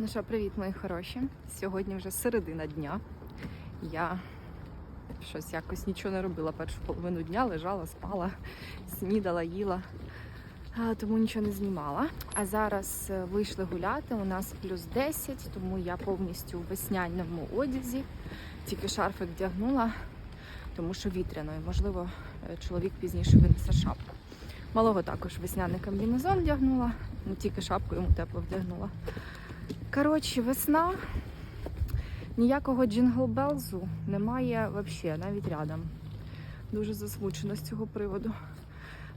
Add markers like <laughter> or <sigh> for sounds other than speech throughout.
Ну що, привіт, мої хороші. Сьогодні вже середина дня. Я щось якось нічого не робила першу половину дня, лежала, спала, снідала, їла, тому нічого не знімала. А зараз е, вийшли гуляти. У нас плюс 10, тому я повністю у весняному одязі. Тільки шарфик вдягнула, тому що вітряно. І, можливо, е, чоловік пізніше винесе шапку. Малого також весняний комбінезон вдягнула, ну тільки шапку йому тепло вдягнула. Коротше, весна. Ніякого джингл-белзу немає взагалі, навіть рядом. Дуже засмучена з цього приводу.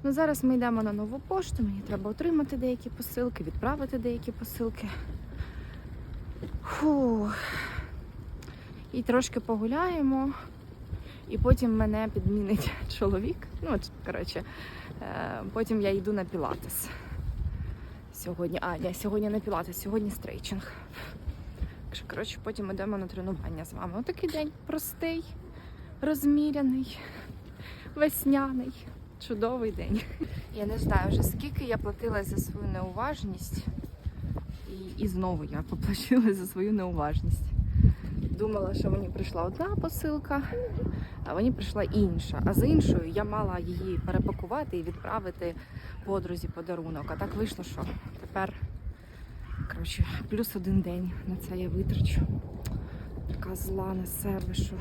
Ну, зараз ми йдемо на нову пошту, мені треба отримати деякі посилки, відправити деякі посилки. Фух. І трошки погуляємо, і потім мене підмінить <laughs> чоловік. Ну, от, коротше, е, потім я йду на пілатес. Сьогодні, а, ні, сьогодні не пілатес, сьогодні стрейчинг. Коротше, потім йдемо на тренування з вами. Отакий день простий, розміряний, весняний, чудовий день. Я не знаю вже скільки я платила за свою неуважність, і, і знову я поплатила за свою неуважність. Думала, що мені прийшла одна посилка, мені прийшла інша. А з іншою я мала її перепакувати і відправити подрузі подарунок. А так вийшло, що тепер коротше, плюс один день на це я витрачу. Така зла на себе, що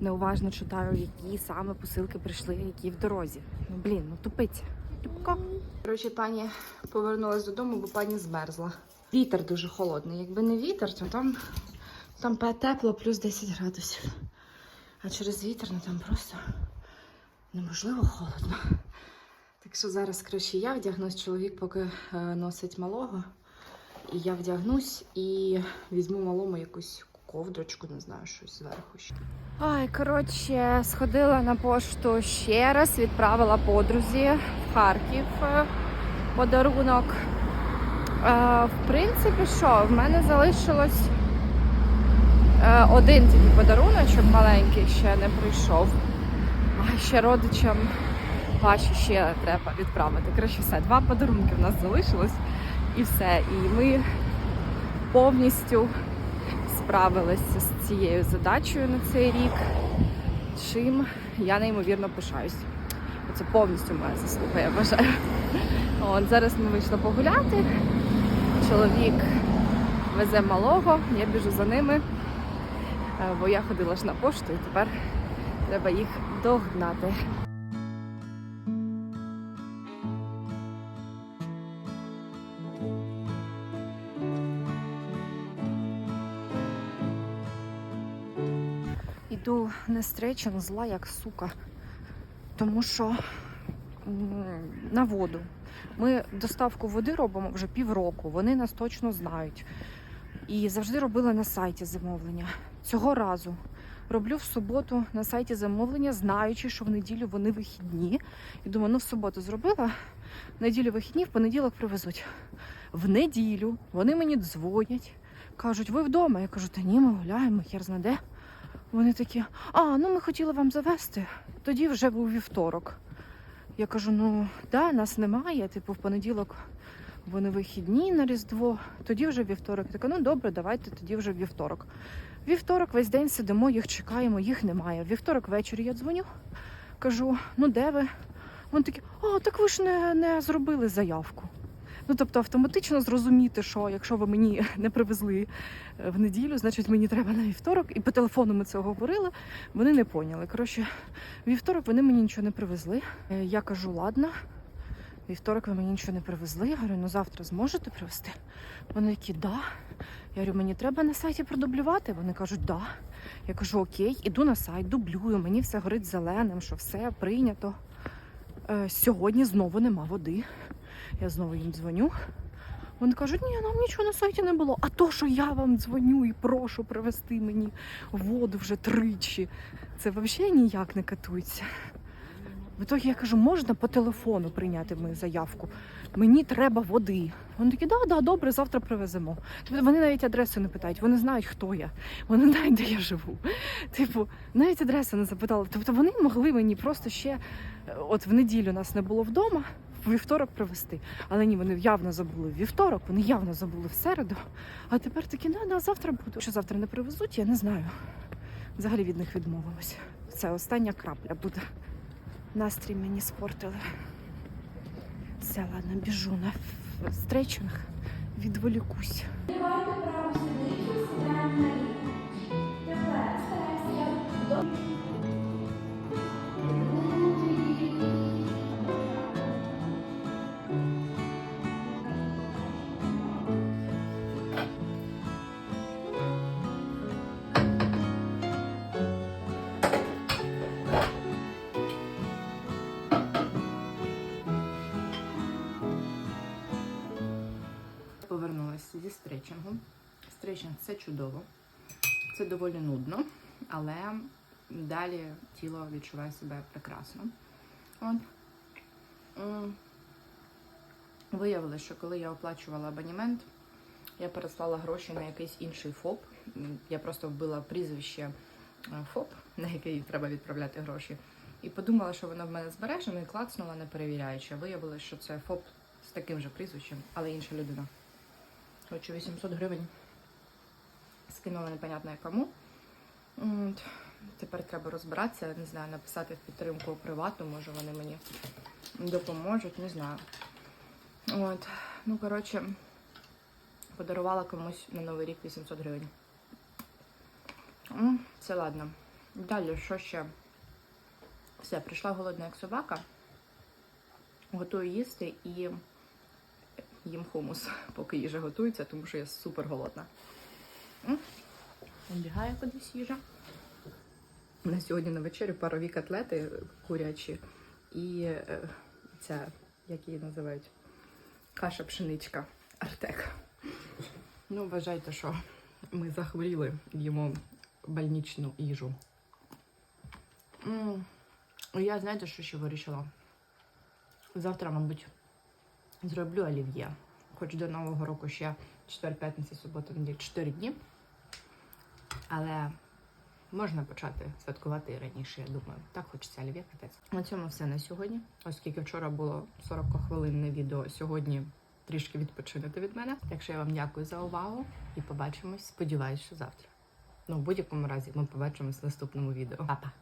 неуважно читаю, які саме посилки прийшли, які в дорозі. Ну блін, ну тупиця. Тупко. Коротше, пані повернулася додому, бо пані змерзла. Вітер дуже холодний. Якби не вітер, то там, там тепло плюс 10 градусів. А через вітер ну там просто неможливо холодно. Так що зараз краще я вдягнусь, чоловік поки е, носить малого. І я вдягнусь і візьму малому якусь ковдрочку, не знаю, щось зверху. Ай, коротше, сходила на пошту ще раз, відправила подрузі в Харків е, подарунок. Е, В принципі, що, в мене залишилось один тільки подаруночок маленький, ще не прийшов. А ще родичам ваші ще треба відправити. Коротше, все, два подарунки в нас залишилось і все. І ми повністю справилися з цією задачею на цей рік, чим я неймовірно пишаюсь. Це повністю моя заслуга, я вважаю. От, зараз ми вийшли погуляти. Чоловік везе малого, я біжу за ними, е, бо я ходила ж на пошту і тепер треба їх догнати. Іду на стрейчинг зла як сука, тому що на воду. Ми доставку води робимо вже півроку, вони нас точно знають. І завжди робили на сайті замовлення. Цього разу роблю в суботу на сайті замовлення, знаючи, що в неділю вони вихідні. І думаю, ну в суботу зробила, в неділю вихідні, в понеділок привезуть. В неділю вони мені дзвонять, кажуть, ви вдома? Я кажу, та ні, ми гуляємо, хер знаде. Вони такі, а, ну ми хотіли вам завести, тоді вже був вівторок. Я кажу, ну да, нас немає. Типу, в понеділок вони вихідні на Різдво, тоді вже вівторок. Така, ну добре, давайте тоді вже вівторок. Вівторок весь день сидимо, їх чекаємо, їх немає. Вівторок ввечері я дзвоню, кажу, ну де ви? Вони такі, а, так ви ж не, не зробили заявку. Ну, тобто автоматично зрозуміти, що якщо ви мені <laughs> не привезли е, в неділю, значить мені треба на вівторок. І по телефону ми це говорили, вони не поняли. Коротше, вівторок вони мені нічого не привезли. Е, Я кажу, ладно, вівторок ви мені нічого не привезли. Я говорю, ну завтра зможете привезти? Вони такі, да. Я говорю, мені треба на сайті продублювати. Вони кажуть, да. Я кажу, окей, іду на сайт, дублюю, мені все горить зеленим, що все прийнято. Е, Сьогодні знову нема води. Я знову їм дзвоню. Вони кажуть, ні, нам нічого на сайті не було. А то, що я вам дзвоню і прошу привезти мені воду вже тричі, це взагалі ніяк не катується. В ітогі я кажу, можна по телефону прийняти мою заявку? Мені треба води. Вони такі, да, да, добре, завтра привеземо. Тобто вони навіть адресу не питають, вони знають, хто я, вони знають, де я живу. Типу, навіть адресу не запитали. Тобто вони могли мені просто ще, от в неділю нас не було вдома, в вівторок привезти. Але ні, вони явно забули в вівторок, вони явно забули в середу. А тепер такі, ну, да, завтра буду. Що завтра не привезуть, я не знаю. Взагалі від них відмовилась. Це остання крапля буде. Настрій мені спортили. Все, ладно, біжу на стречинг, відволікусь. Зі стрейчингу. Стрейчинг це чудово. Це доволі нудно, але далі тіло відчуває себе прекрасно. От. Виявилося, що коли я оплачувала абонемент, я переслала гроші на якийсь інший ФОП. Я просто вбила прізвище е, ФОП, на який треба відправляти гроші. І подумала, що воно в мене збережено, і клацнула, не перевіряючи. Виявилося, що це ФОП з таким же прізвищем, але інша людина. Хочу 800 гривень. Скинула непонятно кому. От. Тепер треба розбиратися, не знаю, написати в підтримку привату, може вони мені допоможуть, не знаю. От. Ну, коротше, подарувала комусь на Новий рік 800 гривень. Це ладно. Далі, що ще? Все, прийшла голодна як собака. Готую їсти і їм хумус, поки їжа готується, тому що я супер голодна. М, Убігає кудись їжа. У нас сьогодні на вечерю парові котлети курячі і е, ця, як її називають, каша пшеничка Артек. Ну, вважайте, що ми захворіли, їмо больничну їжу. Я знаєте, що ще вирішила? Завтра, мабуть, зроблю олів'є. Хоч до Нового року ще четвер, п'ятниця, субота, неділя, 4 дні. Але можна почати святкувати і раніше, я думаю. Так хочеться олів'є катець. На цьому все на сьогодні. Оскільки вчора було 40 хвилинне відео, сьогодні трішки відпочинете від мене. Так що я вам дякую за увагу і побачимось. Сподіваюсь, що завтра. Ну, в будь-якому разі ми побачимось в наступному відео. Па-па!